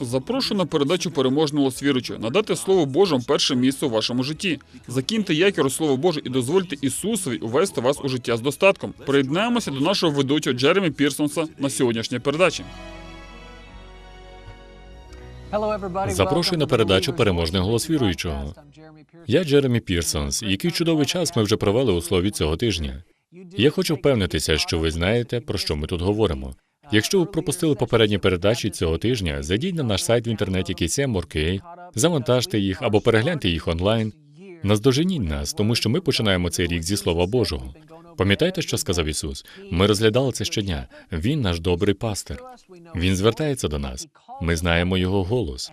Запрошую на передачу переможного свіруча. Надати слово Божому перше місце у вашому житті. Закиньте якір у слово Боже і дозвольте Ісусові увести вас у життя з достатком. Приєднаємося до нашого ведучого Джеремі Пірсонса на сьогоднішній передачі. Запрошую на передачу «Переможний голос віруючого». Я Джеремі Пірсонс. Який чудовий час ми вже провели у слові цього тижня. Я хочу впевнитися, що ви знаєте, про що ми тут говоримо. Якщо ви пропустили попередні передачі цього тижня, зайдіть на наш сайт в інтернеті KCM.org.ua, завантажте їх або перегляньте їх онлайн. Наздоженіть нас, тому що ми починаємо цей рік зі Слова Божого. Пам'ятаєте, що сказав Ісус? Ми розглядали це щодня. Він наш добрий пастир. Він звертається до нас. Ми знаємо його голос.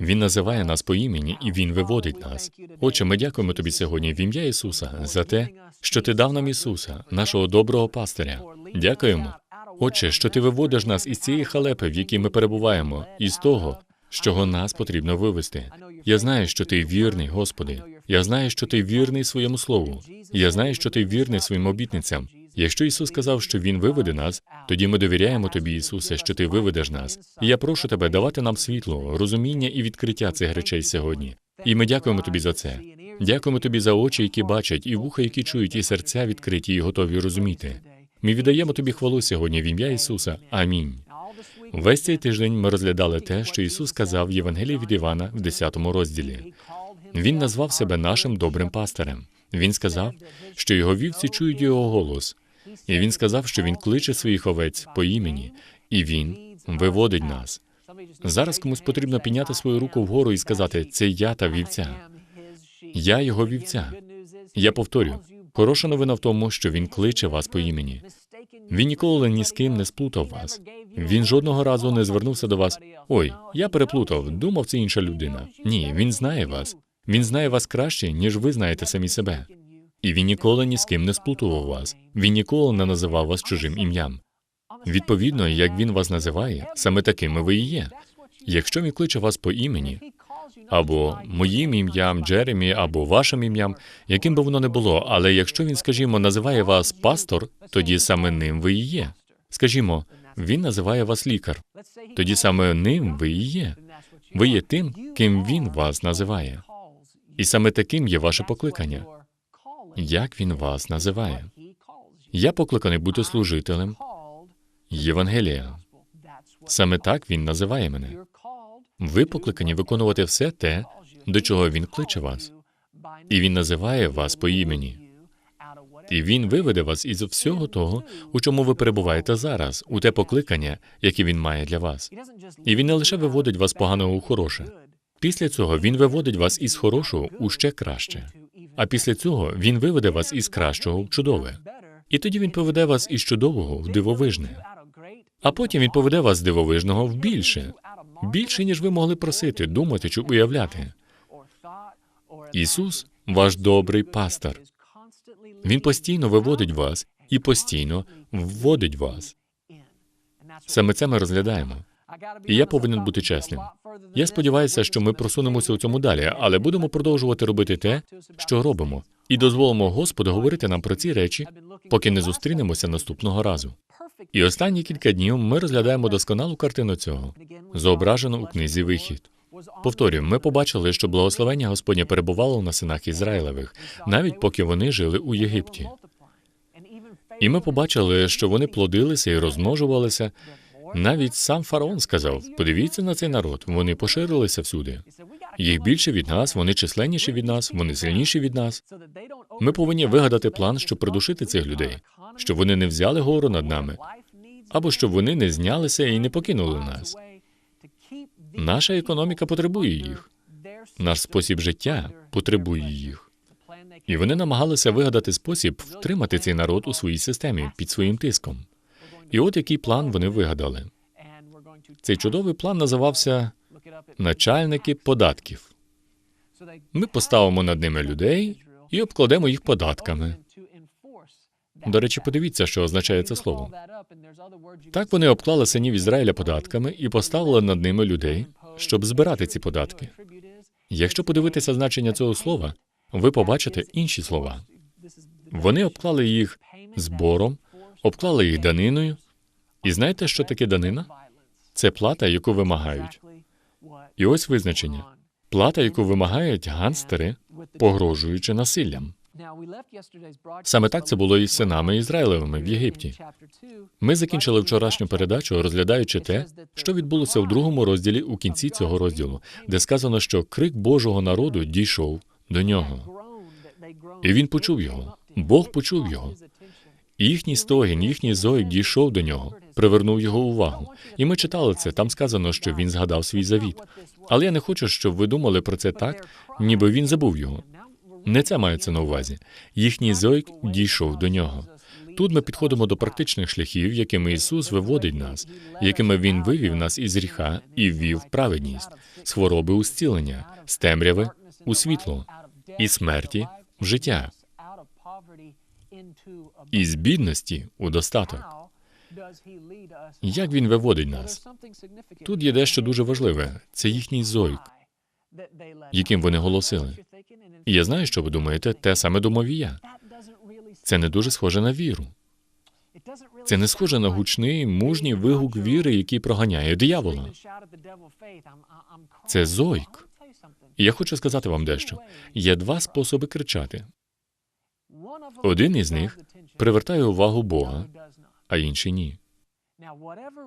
Він називає нас по імені і Він виводить нас. Отче, ми дякуємо тобі сьогодні в ім'я Ісуса за те, що ти дав нам Ісуса, нашого доброго пастиря. Дякуємо. Отче, що ти виводиш нас із цієї халепи, в якій ми перебуваємо, із того, з чого нас потрібно вивести. Я знаю, що ти вірний, Господи. Я знаю, що ти вірний своєму слову. Я знаю, що ти вірний своїм обітницям. Якщо Ісус сказав, що Він виведе нас, тоді ми довіряємо тобі, Ісусе, що ти виведеш нас. І я прошу тебе давати нам світло, розуміння і відкриття цих речей сьогодні. І ми дякуємо тобі за це. Дякуємо тобі за очі, які бачать, і вуха, які чують, і серця відкриті, і готові розуміти. Ми віддаємо тобі хвалу сьогодні в ім'я Ісуса. Амінь. Весь цей тиждень ми розглядали те, що Ісус сказав в Євангелії від Івана в 10 розділі. Він назвав себе нашим добрим пастирем. Він сказав, що його вівці чують його голос, і він сказав, що він кличе своїх овець по імені, і він виводить нас. Зараз комусь потрібно підняти свою руку вгору і сказати: це я та вівця. Я його вівця. Я повторю, хороша новина в тому, що він кличе вас по імені. Він ніколи ні з ким не сплутав вас. Він жодного разу не звернувся до вас. Ой, я переплутав, думав, це інша людина. Ні, він знає вас. Він знає вас краще, ніж ви знаєте самі себе. І він ніколи ні з ким не сплутував вас. Він ніколи не називав вас чужим ім'ям. Відповідно, як він вас називає, саме такими ви і є. Якщо він кличе вас по імені, або моїм ім'ям, Джеремі, або вашим ім'ям, яким би воно не було, але якщо він, скажімо, називає вас пастор, тоді саме ним ви і є. Скажімо, він називає вас лікар, тоді саме ним ви і є. Ви є тим, ким він вас називає. І саме таким є ваше покликання. Як він вас називає? Я покликаний бути служителем Євангелія. Саме так він називає мене. Ви покликані виконувати все те, до чого він кличе вас, і він називає вас по імені. І він виведе вас із всього того, у чому ви перебуваєте зараз, у те покликання, яке він має для вас. І він не лише виводить вас поганого у хороше. Після цього він виводить вас із хорошого у ще краще. А після цього він виведе вас із кращого в чудове. І тоді він поведе вас із чудового в дивовижне. А потім він поведе вас з дивовижного в більше, більше, ніж ви могли просити, думати чи уявляти. Ісус, ваш добрий пастор. Він постійно виводить вас і постійно вводить вас. Саме це ми розглядаємо. І я повинен бути чесним. Я сподіваюся, що ми просунемося у цьому далі, але будемо продовжувати робити те, що робимо, і дозволимо Господу говорити нам про ці речі, поки не зустрінемося наступного разу. І останні кілька днів ми розглядаємо досконалу картину цього, зображену у книзі Вихід. Повторюю, ми побачили, що благословення Господнє перебувало на синах Ізраїлевих, навіть поки вони жили у Єгипті. І ми побачили, що вони плодилися і розмножувалися. Навіть сам фараон сказав: подивіться на цей народ, вони поширилися всюди. Їх більше від нас, вони численніші від нас, вони сильніші від нас. Ми повинні вигадати план, щоб придушити цих людей, щоб вони не взяли гору над нами, або щоб вони не знялися і не покинули нас. Наша економіка потребує їх. Наш спосіб життя потребує їх. І вони намагалися вигадати спосіб втримати цей народ у своїй системі під своїм тиском. І от який план вони вигадали. Цей чудовий план називався начальники податків. Ми поставимо над ними людей і обкладемо їх податками. До речі, подивіться, що означає це слово. Так вони обклали синів Ізраїля податками і поставили над ними людей, щоб збирати ці податки. Якщо подивитися значення цього слова, ви побачите інші слова. Вони обклали їх збором, обклали їх даниною. І знаєте, що таке данина? Це плата, яку вимагають. І ось визначення. Плата, яку вимагають ганстери, погрожуючи насиллям. Саме так це було із синами Ізраїлевими в Єгипті. Ми закінчили вчорашню передачу, розглядаючи те, що відбулося у другому розділі у кінці цього розділу, де сказано, що крик Божого народу дійшов до нього. І він почув його. Бог почув його. І їхній стогін, їхній зойк дійшов до нього, привернув його увагу. І ми читали це. Там сказано, що він згадав свій завіт. Але я не хочу, щоб ви думали про це так, ніби він забув його. Не це мається на увазі. Їхній зойк дійшов до нього. Тут ми підходимо до практичних шляхів, якими Ісус виводить нас, якими Він вивів нас із гріха і ввів праведність, з хвороби у зцілення, з темряви у світло, із смерті в життя, із бідності у достаток. Як він виводить нас? Тут є дещо дуже важливе це їхній зойк, яким вони голосили. Я знаю, що ви думаєте, те саме думав і я. Це не дуже схоже на віру. Це не схоже на гучний, мужній вигук віри, який проганяє диявола. Це зойк. Я хочу сказати вам дещо. Є два способи кричати. Один із них Привертає увагу Бога, а інший ні.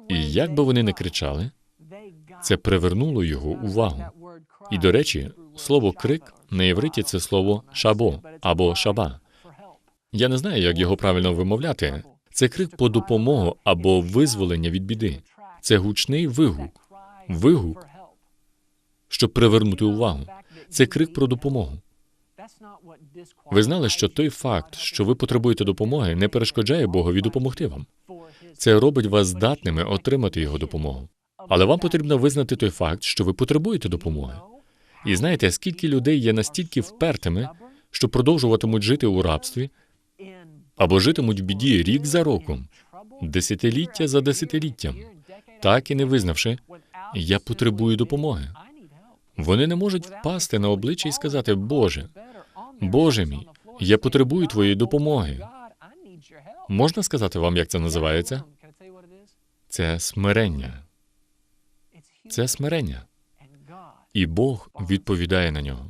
І як би вони не кричали, це привернуло його увагу. І, до речі, слово крик на євриті це слово шабо або шаба. Я не знаю, як його правильно вимовляти. Це крик по допомогу або визволення від біди. Це гучний вигук, вигук, щоб привернути увагу. Це крик про допомогу. Ви знали, що той факт, що ви потребуєте допомоги, не перешкоджає Богові допомогти вам. Це робить вас здатними отримати його допомогу. Але вам потрібно визнати той факт, що ви потребуєте допомоги. І знаєте, скільки людей є настільки впертими, що продовжуватимуть жити у рабстві або житимуть в біді рік за роком, десятиліття за десятиліттям, так і не визнавши, я потребую допомоги. Вони не можуть впасти на обличчя і сказати, Боже, Боже мій, я потребую твоєї допомоги. Можна сказати вам, як це називається? Це смирення. Це смирення. І Бог відповідає на нього.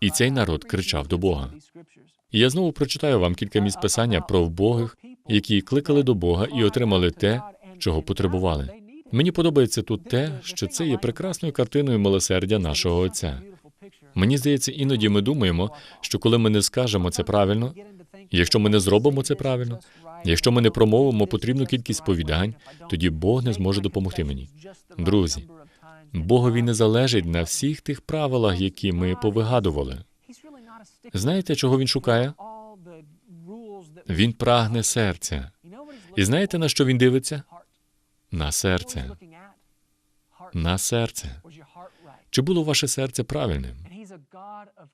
І цей народ кричав до Бога. Я знову прочитаю вам кілька місць писання про вбогих, які кликали до Бога і отримали те, чого потребували. Мені подобається тут те, що це є прекрасною картиною милосердя нашого Отця. Мені здається, іноді ми думаємо, що коли ми не скажемо це правильно, якщо ми не зробимо це правильно, якщо ми не промовимо потрібну кількість повідань, тоді Бог не зможе допомогти мені. Друзі, Богові не залежить на всіх тих правилах, які ми повигадували. Знаєте, чого він шукає? Він прагне серця. І знаєте, на що він дивиться? На серце. На серце. Чи було ваше серце правильним?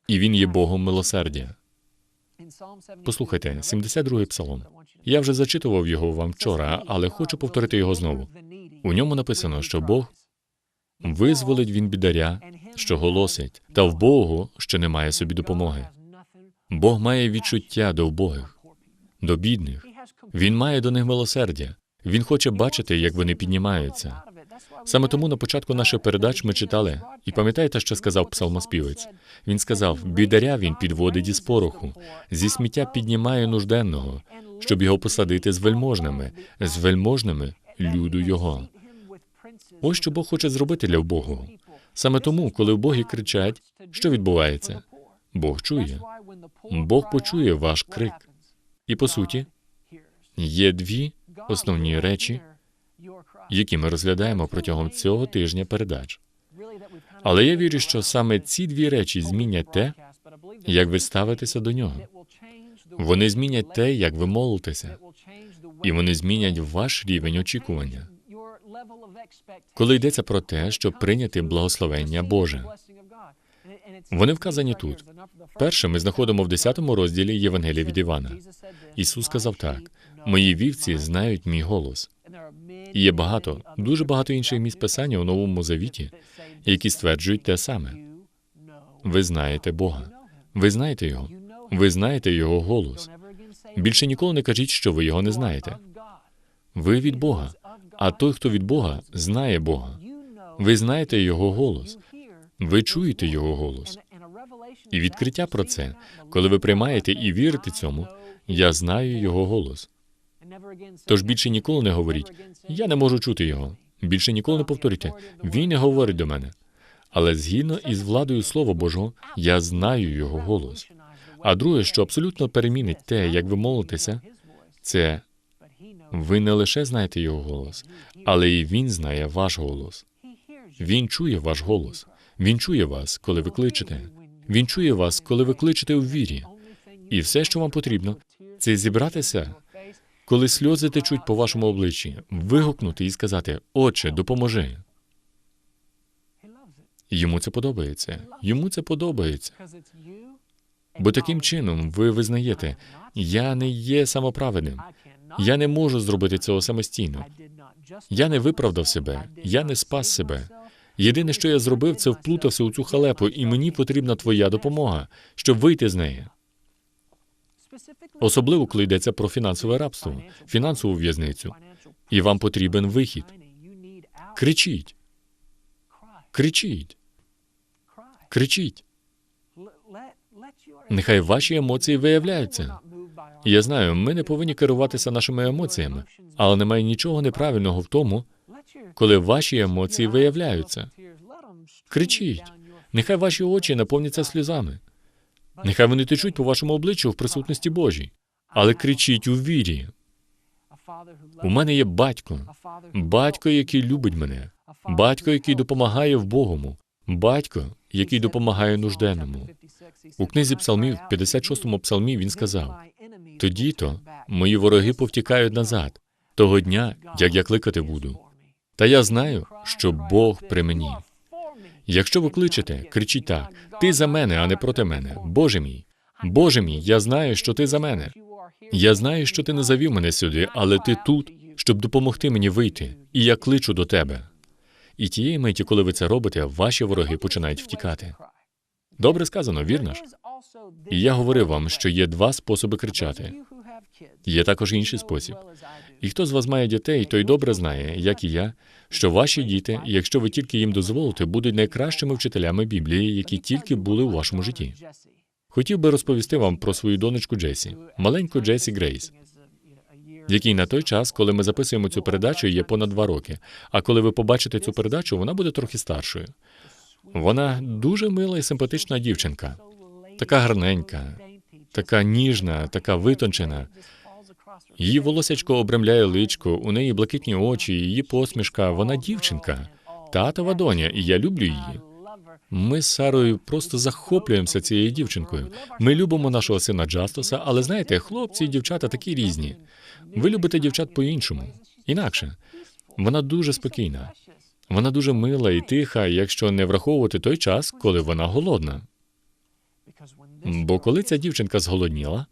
І він є Богом милосердя. Послухайте, 72-й псалом. Я вже зачитував його вам вчора, але хочу повторити його знову. У ньому написано, що Бог визволить він бідаря, що голосить, та вбогого, що не має собі допомоги. Бог має відчуття до вбогих, до бідних. Він має до них милосердя. Він хоче бачити, як вони піднімаються. Саме тому на початку наших передач ми читали, і пам'ятаєте, що сказав псалмоспівець? Він сказав: бідаря він підводить із пороху, зі сміття піднімає нужденного, щоб його посадити з вельможними, з вельможними люду його. Ось що Бог хоче зробити для вбогого. Саме тому, коли вбогі кричать, що відбувається? Бог чує. Бог почує ваш крик. І по суті, є дві основні речі, які ми розглядаємо протягом цього тижня передач. Але я вірю, що саме ці дві речі змінять те, як ви ставитеся до нього. Вони змінять те, як ви молитеся, і вони змінять ваш рівень очікування. Коли йдеться про те, щоб прийняти благословення Боже. Вони вказані тут. Перше, ми знаходимо в 10 розділі Євангелія від Івана. Ісус сказав так: мої вівці знають мій голос. І є багато, дуже багато інших місць писання у новому завіті, які стверджують те саме. Ви знаєте Бога, ви знаєте Його, ви знаєте Його голос. Більше ніколи не кажіть, що ви його не знаєте. Ви від Бога, А той, хто від Бога, знає Бога. Ви знаєте його голос, ви чуєте його голос. І відкриття про це, коли ви приймаєте і вірите цьому, я знаю його голос. Тож більше ніколи не говоріть, я не можу чути його. Більше ніколи не повторюйте, він не говорить до мене. Але згідно із владою Слова Божого, я знаю його голос. А друге, що абсолютно перемінить те, як ви молитеся, це ви не лише знаєте його голос, але і він знає ваш голос. Він чує ваш голос. Він чує вас, коли ви кличете. Він чує вас, коли ви кличете у вірі. І все, що вам потрібно, це зібратися, коли сльози течуть по вашому обличчі, вигукнути і сказати: Отче, допоможи. Йому це подобається. Йому це подобається. Бо таким чином ви визнаєте, я не є самоправедним. Я не можу зробити цього самостійно. Я не виправдав себе, я не спас себе. Єдине, що я зробив, це вплутався у цю халепу, і мені потрібна твоя допомога, щоб вийти з неї. Особливо, коли йдеться про фінансове рабство, фінансову в'язницю. І вам потрібен вихід. Кричіть, кричіть, кричіть. Нехай ваші емоції виявляються. Я знаю, ми не повинні керуватися нашими емоціями, але немає нічого неправильного в тому, коли ваші емоції виявляються. Кричіть. Нехай ваші очі наповняться сльозами. Нехай вони течуть по вашому обличчю в присутності Божій. Але кричіть у вірі. У мене є батько, батько, який любить мене, батько, який допомагає в Богому, батько, який допомагає нужденному. У книзі псалмів, в 56-му псалмі, він сказав: тоді то мої вороги повтікають назад, того дня, як я кликати буду. Та я знаю, що Бог при мені. Якщо ви кличете, кричіть так: Ти за мене, а не проти мене. Боже мій, Боже мій, я знаю, що ти за мене. Я знаю, що ти не завів мене сюди, але ти тут, щоб допомогти мені вийти, і я кличу до тебе. І тієї миті, коли ви це робите, ваші вороги починають втікати. Добре сказано, вірно ж? І я говорив вам, що є два способи кричати. Є також інший спосіб. І хто з вас має дітей, той добре знає, як і я, що ваші діти, якщо ви тільки їм дозволите, будуть найкращими вчителями Біблії, які тільки були у вашому житті. Хотів би розповісти вам про свою донечку Джесі, маленьку Джесі Грейс, якій на той час, коли ми записуємо цю передачу, є понад два роки. А коли ви побачите цю передачу, вона буде трохи старшою. Вона дуже мила і симпатична дівчинка, така гарненька, така ніжна, така витончена. Її волосячко обрамляє личко, у неї блакитні очі, її посмішка. Вона дівчинка, татова доня, і я люблю її. Ми з Сарою просто захоплюємося цією дівчинкою. Ми любимо нашого сина Джастоса, але знаєте, хлопці і дівчата такі різні. Ви любите дівчат по-іншому, інакше. Вона дуже спокійна. Вона дуже мила і тиха, якщо не враховувати той час, коли вона голодна. Бо коли ця дівчинка зголодніла,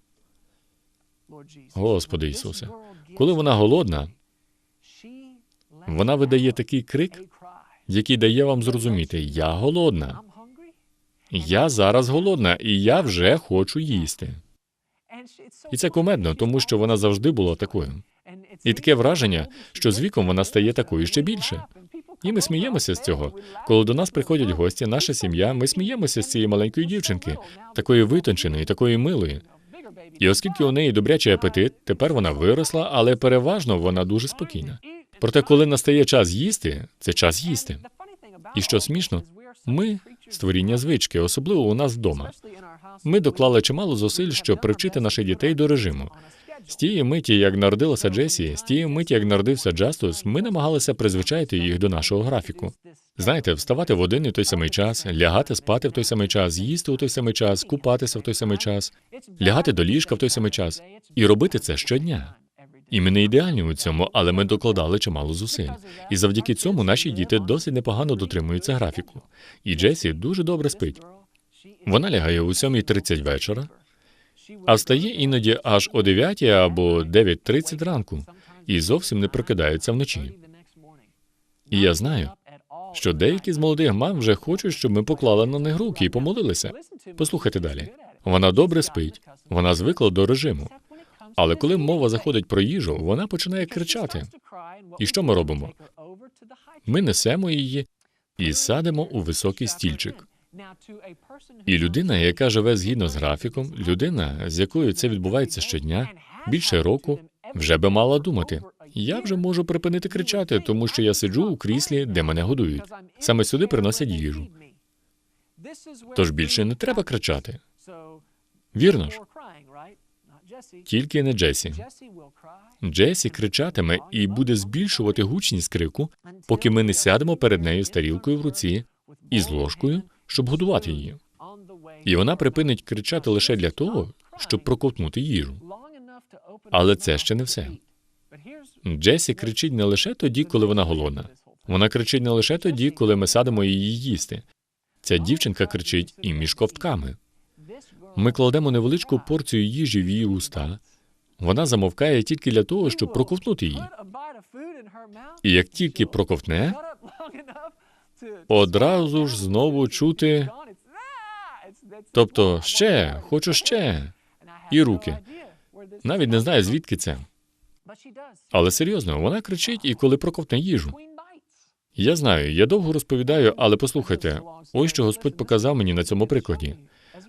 Господи Ісусе, коли вона голодна, вона видає такий крик, який дає вам зрозуміти: я голодна. Я зараз голодна, і я вже хочу їсти. І це кумедно, тому що вона завжди була такою. І таке враження, що з віком вона стає такою ще більше. І ми сміємося з цього. Коли до нас приходять гості, наша сім'я, ми сміємося з цієї маленької дівчинки, такої витонченої, такої милої. І оскільки у неї добрячий апетит, тепер вона виросла, але переважно вона дуже спокійна. Проте, коли настає час їсти, це час їсти. І що смішно, ми створіння звички, особливо у нас вдома. Ми доклали чимало зусиль, щоб привчити наших дітей до режиму. З тієї миті, як народилася Джесі, з тієї миті, як народився Джастус, ми намагалися призвичаїти їх до нашого графіку. Знаєте, вставати в один і той самий час, лягати спати в той самий час, їсти у той самий час, купатися в той самий час, лягати до ліжка в той самий час і робити це щодня. І ми не ідеальні у цьому, але ми докладали чимало зусиль. І завдяки цьому наші діти досить непогано дотримуються графіку. І Джесі дуже добре спить. Вона лягає о 7.30 вечора, а встає іноді аж о 9 або 9.30 ранку і зовсім не прокидається вночі. І я знаю, що деякі з молодих мам вже хочуть, щоб ми поклали на них руки і помолилися. Послухайте далі. Вона добре спить, вона звикла до режиму. Але коли мова заходить про їжу, вона починає кричати. І що ми робимо? Ми несемо її і садимо у високий стільчик. І людина, яка живе згідно з графіком, людина, з якою це відбувається щодня, більше року, вже би мала думати. Я вже можу припинити кричати, тому що я сиджу у кріслі, де мене годують. Саме сюди приносять їжу. Тож більше не треба кричати. Вірно ж, тільки не Джесі. Джесі кричатиме і буде збільшувати гучність крику, поки ми не сядемо перед нею з тарілкою в руці і з ложкою, щоб годувати її. І вона припинить кричати лише для того, щоб проковтнути їжу. Але це ще не все. Джесі кричить не лише тоді, коли вона голодна. Вона кричить не лише тоді, коли ми садимо її їсти. Ця дівчинка кричить і між ковтками. Ми кладемо невеличку порцію їжі в її уста. Вона замовкає тільки для того, щоб проковтнути її. І як тільки проковтне, одразу ж знову чути, тобто ще, хочу ще, і руки. Навіть не знаю, звідки це. Але серйозно, вона кричить, і коли проковтне їжу. Я знаю, я довго розповідаю, але послухайте, ось що Господь показав мені на цьому прикладі.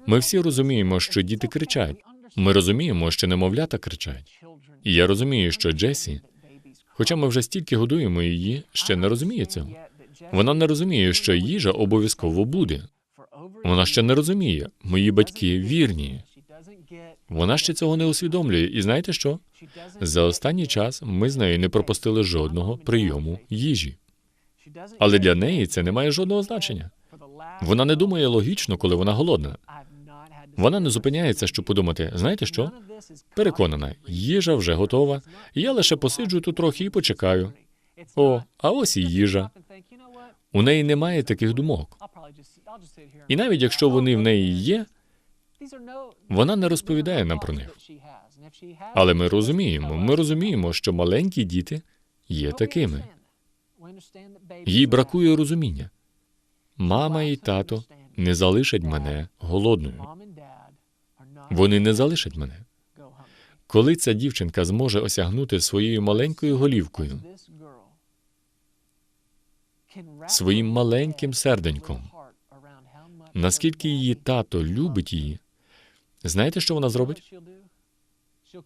Ми всі розуміємо, що діти кричать. Ми розуміємо, що немовлята кричать. І я розумію, що Джесі, хоча ми вже стільки годуємо її, ще не розуміє цього. Вона не розуміє, що їжа обов'язково буде. Вона ще не розуміє. Мої батьки вірні. Вона ще цього не усвідомлює. І знаєте що? За останній час ми з нею не пропустили жодного прийому їжі. Але для неї це не має жодного значення. Вона не думає логічно, коли вона голодна. Вона не зупиняється, щоб подумати, знаєте що? Переконана, їжа вже готова. Я лише посиджу тут трохи і почекаю. О, а ось і їжа. У неї немає таких думок. І навіть якщо вони в неї є, вона не розповідає нам про них. Але ми розуміємо, ми розуміємо, що маленькі діти є такими. Їй бракує розуміння. Мама і тато не залишать мене голодною. Вони не залишать мене. Коли ця дівчинка зможе осягнути своєю маленькою голівкою, своїм маленьким серденьком, наскільки її тато любить її, знаєте, що вона зробить?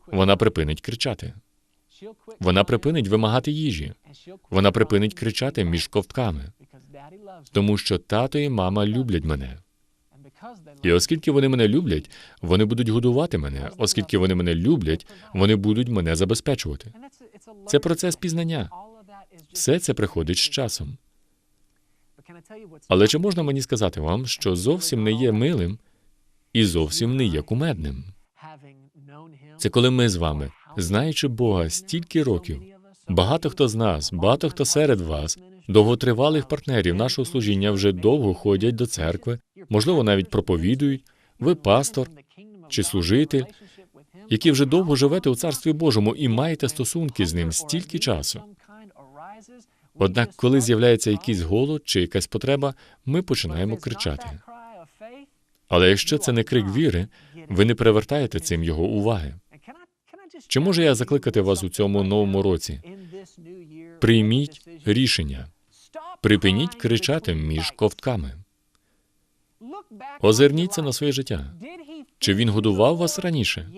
Вона припинить кричати. Вона припинить вимагати їжі. Вона припинить кричати між ковтками, тому що тато і мама люблять мене. І оскільки вони мене люблять, вони будуть годувати мене. Оскільки вони мене люблять, вони будуть мене забезпечувати. Це процес пізнання. Все це приходить з часом. Але чи можна мені сказати вам, що зовсім не є милим і зовсім не є кумедним? Це коли ми з вами, знаючи Бога стільки років, багато хто з нас, багато хто серед вас, довготривалих партнерів нашого служіння вже довго ходять до церкви, можливо, навіть проповідують. Ви пастор чи служитель, які вже довго живете у царстві Божому і маєте стосунки з ним стільки часу. Однак, коли з'являється якийсь голод чи якась потреба, ми починаємо кричати. Але якщо це не крик віри, ви не привертаєте цим його уваги. Чи можу я закликати вас у цьому новому році? Прийміть рішення. Припиніть кричати між ковтками. Озирніться на своє життя. Чи він годував вас раніше?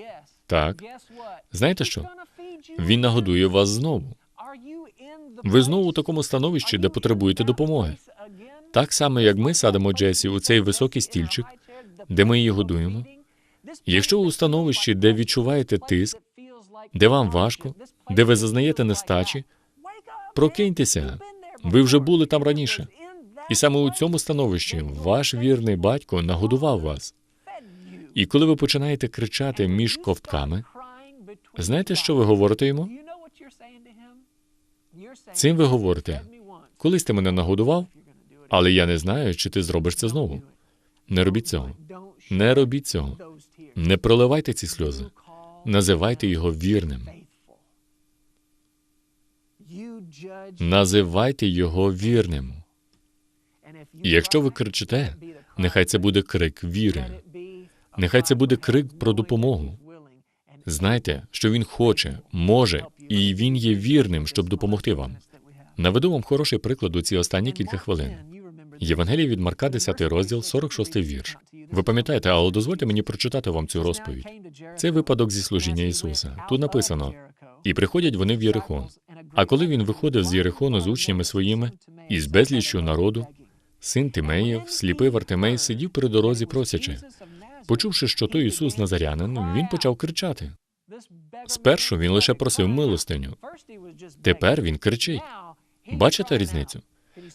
Так. Знаєте що? Він нагодує вас знову. Ви знову у такому становищі, де потребуєте допомоги. Так само, як ми садимо Джесі у цей високий стільчик, де ми її годуємо. Якщо у становищі, де відчуваєте тиск, де вам важко, де ви зазнаєте нестачі, прокиньтеся. Ви вже були там раніше. І саме у цьому становищі ваш вірний батько нагодував вас. І коли ви починаєте кричати між ковтками, знаєте, що ви говорите йому? Цим ви говорите, колись ти мене нагодував, але я не знаю, чи ти зробиш це знову. Не робіть цього. Не робіть цього. Не проливайте ці сльози. Називайте його вірним. Називайте його вірним. І якщо ви кричите, нехай це буде крик віри. Нехай це буде крик про допомогу. Знайте, що він хоче, може, і він є вірним, щоб допомогти вам. Наведу вам хороший приклад у ці останні кілька хвилин. Євангеліє від Марка, 10 розділ, 46 вірш. Ви пам'ятаєте, але дозвольте мені прочитати вам цю розповідь. Це випадок зі служіння Ісуса. Тут написано: і приходять вони в Єрихон. А коли він виходив з Єрихону з учнями своїми і з безліччю народу, син Тимеїв, сліпий Вартимей, сидів при дорозі, просячи. Почувши, що то Ісус Назарянин, він почав кричати. Спершу він лише просив милостиню. Тепер він кричить. Бачите різницю?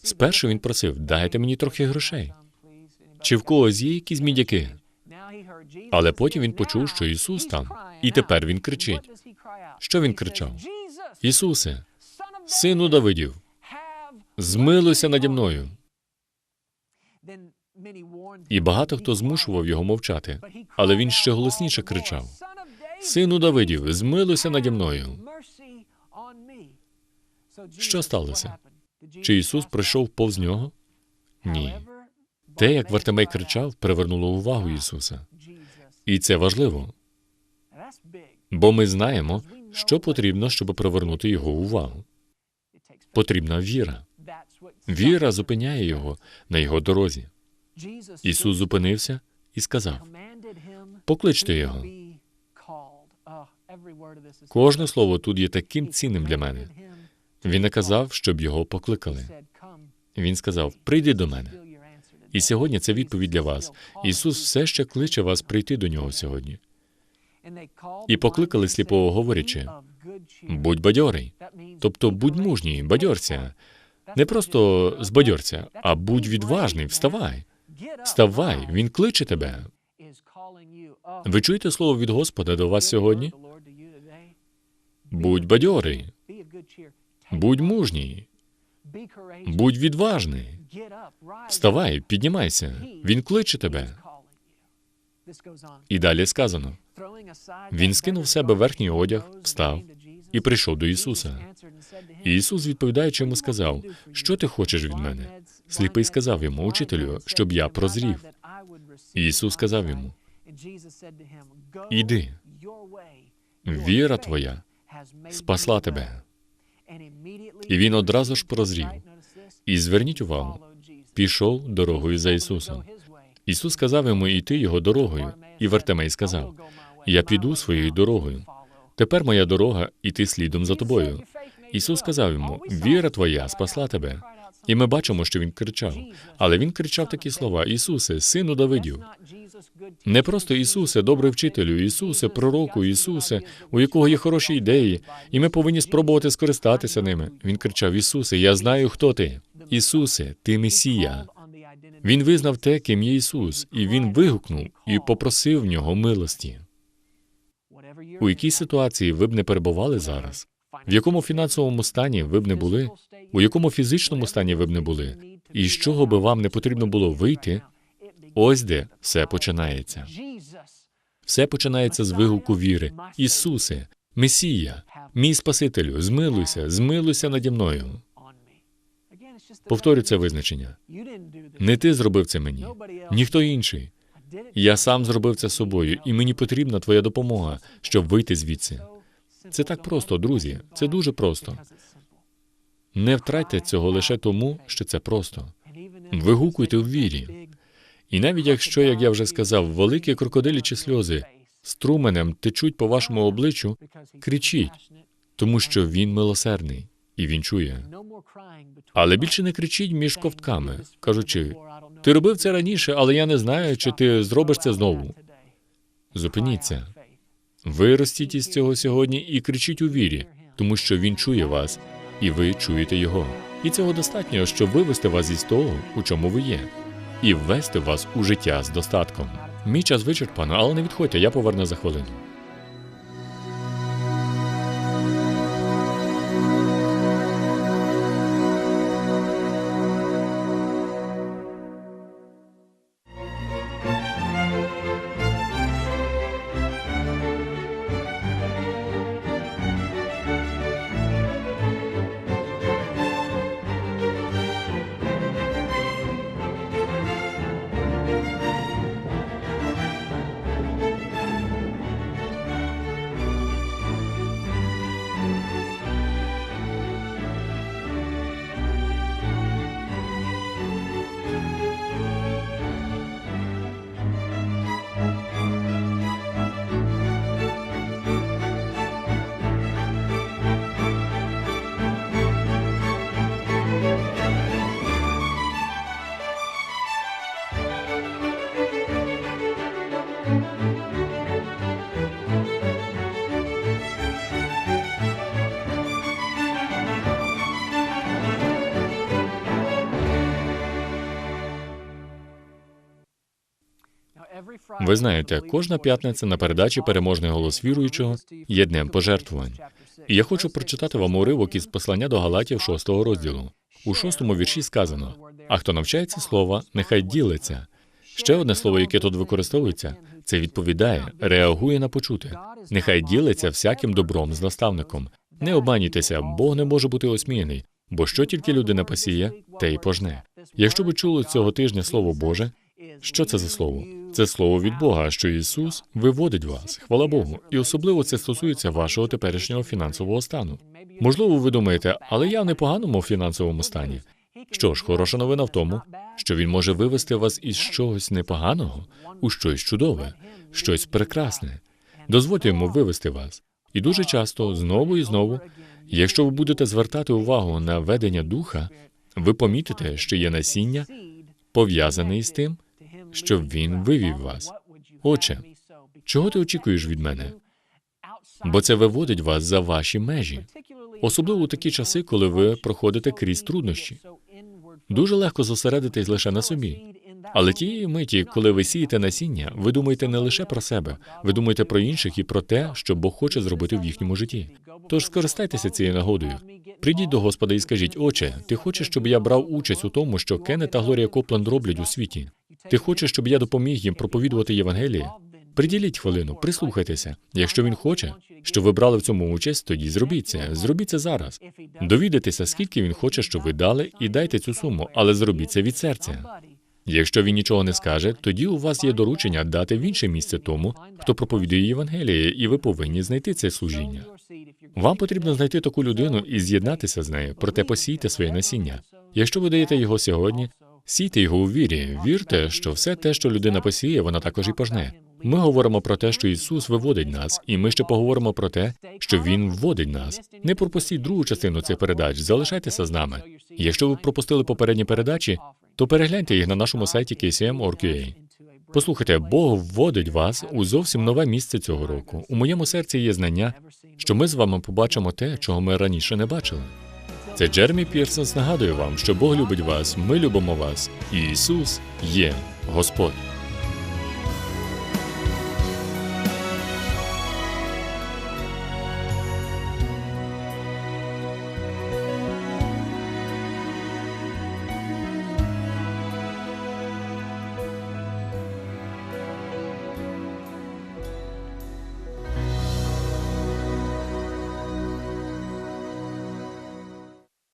Спершу він просив, дайте мені трохи грошей. Чи в когось є якісь мідяки? Але потім він почув, що Ісус там, і тепер він кричить. Що він кричав? Ісусе, сину Давидів, змилуйся наді мною. І багато хто змушував його мовчати, але він ще голосніше кричав: Сину Давидів, змилуйся наді мною. Що сталося? Чи Ісус пройшов повз нього? Ні. Те, як Вартимей кричав, привернуло увагу Ісуса. І це важливо, бо ми знаємо, що потрібно, щоб привернути його увагу. Потрібна віра. Віра зупиняє його на його дорозі. Ісус зупинився і сказав: Покличте його. кожне слово тут є таким цінним для мене. Він наказав, щоб його покликали. Він сказав: Прийди до мене. І сьогодні це відповідь для вас. Ісус все ще кличе вас прийти до нього сьогодні. І покликали сліпого, говорячи, Будь бадьорий, тобто будь мужній, бадьорся. Не просто збадьорся, а будь відважний, вставай. Вставай, він кличе тебе. Ви чуєте слово від Господа до вас сьогодні? Будь бадьорий, будь мужній, будь відважний. Вставай, піднімайся. Він кличе тебе. І далі сказано: Він скинув себе верхній одяг, встав і прийшов до Ісуса. І Ісус, відповідаючи йому, сказав: Що ти хочеш від мене? Сліпий сказав йому, учителю, щоб я прозрів. І Ісус сказав йому: Іди, віра твоя спасла тебе. І він одразу ж прозрів. І зверніть увагу, пішов дорогою за Ісусом. Ісус сказав йому йти його дорогою, і Вартимей сказав: Я піду своєю дорогою. Тепер моя дорога іти слідом за тобою. Ісус сказав йому: Віра твоя спасла тебе. І ми бачимо, що він кричав. Але він кричав такі слова: Ісусе, сину Давидів. Не просто Ісусе, добрий вчителю, Ісусе, пророку, Ісусе, у якого є хороші ідеї, і ми повинні спробувати скористатися ними. Він кричав: Ісусе, я знаю, хто ти. Ісусе, ти Месія. Він визнав те, ким є Ісус, і він вигукнув і попросив в нього милості. У якій ситуації ви б не перебували зараз? В якому фінансовому стані ви б не були? У якому фізичному стані ви б не були? І з чого би вам не потрібно було вийти? Ось де все починається. Все починається з вигуку віри. Ісусе, Месія, мій Спасителю, змилуйся, змилуйся наді мною. Повторю це визначення. Не ти зробив це мені, ніхто інший. Я сам зробив це собою, і мені потрібна твоя допомога, щоб вийти звідси. Це так просто, друзі. Це дуже просто. Не втратьте цього лише тому, що це просто. Вигукуйте в вірі. І навіть якщо, як я вже сказав, великі крокодилічі сльози струменем течуть по вашому обличчю, кричіть, тому що він милосердний і він чує. Але більше не кричіть між ковтками, кажучи, ти робив це раніше, але я не знаю, чи ти зробиш це знову. Зупиніться. Виростіть із цього сьогодні і кричіть у вірі, тому що він чує вас, і ви чуєте його. І цього достатньо, щоб вивести вас із того, у чому ви є, і ввести вас у життя з достатком. Мій час вичерпано, але не відходьте, я поверну за хвилину. Ви знаєте, кожна п'ятниця на передачі переможний голос віруючого є днем пожертвувань. І я хочу прочитати вам уривок із послання до Галатів 6 розділу. У шостому вірші сказано: а хто навчається слова, нехай ділиться. Ще одне слово, яке тут використовується, це відповідає, реагує на почуте. Нехай ділиться всяким добром з наставником. Не обманюйтеся, Бог не може бути осміяний, бо що тільки людина посіє, те й пожне. Якщо ви чули цього тижня слово Боже, що це за слово? Це слово від Бога, що Ісус виводить вас, хвала Богу, і особливо це стосується вашого теперішнього фінансового стану. Можливо, ви думаєте, але я в непоганому фінансовому стані. Що ж, хороша новина в тому, що він може вивести вас із чогось непоганого у щось чудове, щось прекрасне. Дозвольте йому вивести вас. І дуже часто, знову і знову, якщо ви будете звертати увагу на ведення духа, ви помітите, що є насіння, пов'язане із тим, щоб він вивів вас. Отче, чого ти очікуєш від мене? Бо це виводить вас за ваші межі, особливо у такі часи, коли ви проходите крізь труднощі. Дуже легко зосередитись лише на собі. Але тієї миті, коли ви сієте насіння, ви думаєте не лише про себе, ви думаєте про інших і про те, що Бог хоче зробити в їхньому житті. Тож скористайтеся цією нагодою. Прийдіть до Господа і скажіть: Отче, ти хочеш, щоб я брав участь у тому, що Кеннет та Глорія Копланд роблять у світі? Ти хочеш, щоб я допоміг їм проповідувати Євангеліє? Приділіть хвилину, прислухайтеся. Якщо він хоче, щоб ви брали в цьому участь, тоді зробіть це. Зробіть це зараз. Довідайтеся, скільки він хоче, щоб ви дали, і дайте цю суму, але зробіть це від серця. Якщо він нічого не скаже, тоді у вас є доручення дати в інше місце тому, хто проповідує Євангеліє, і ви повинні знайти це служіння. Вам потрібно знайти таку людину і з'єднатися з нею, проте посійте своє насіння. Якщо ви даєте його сьогодні, сійте його у вірі. Вірте, що все те, що людина посіє, вона також і пожне. Ми говоримо про те, що Ісус виводить нас, і ми ще поговоримо про те, що Він вводить нас. Не пропустіть другу частину цих передач, залишайтеся з нами. Якщо ви пропустили попередні передачі, то перегляньте їх на нашому сайті KCM.org.ua. Послухайте, Бог вводить вас у зовсім нове місце цього року. У моєму серці є знання, що ми з вами побачимо те, чого ми раніше не бачили. Це Джеремі Пірсонс нагадує вам, що Бог любить вас, ми любимо вас, і Ісус є Господь.